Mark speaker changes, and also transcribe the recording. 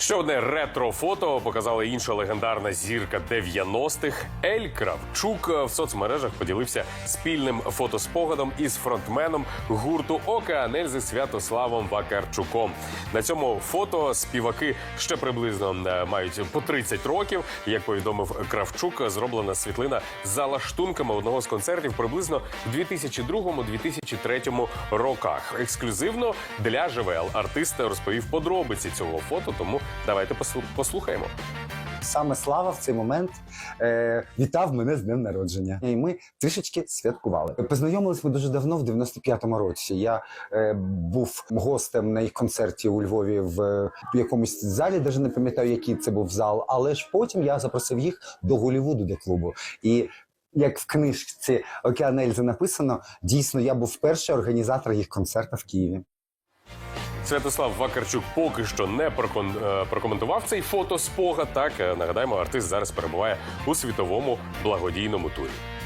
Speaker 1: Ще одне ретро-фото показала інша легендарна зірка 90-х. Ель Кравчук в соцмережах поділився спільним фотоспогадом із фронтменом гурту Океанельзи Святославом Вакарчуком. На цьому фото співаки ще приблизно е, мають по 30 років. Як повідомив Кравчук, зроблена світлина за лаштунками одного з концертів приблизно в 2002-2003 роках. Ексклюзивно для ЖВЛ артист розповів подробиці цього фото. Тому давайте послухаємо.
Speaker 2: Саме Слава в цей момент е, вітав мене з днем народження. І ми трішечки святкували. Познайомились ми дуже давно, в 95-му році. Я е, був гостем на їх концерті у Львові в е, якомусь залі, навіть не пам'ятаю, який це був зал. Але ж потім я запросив їх до Голівуду, до клубу. І як в книжці Океан Ельзи написано, дійсно я був перший організатор їх концерту в Києві.
Speaker 1: Святослав Вакарчук поки що не прокон... е, прокоментував цей фотоспогад. Так е, нагадаємо, артист зараз перебуває у світовому благодійному турі.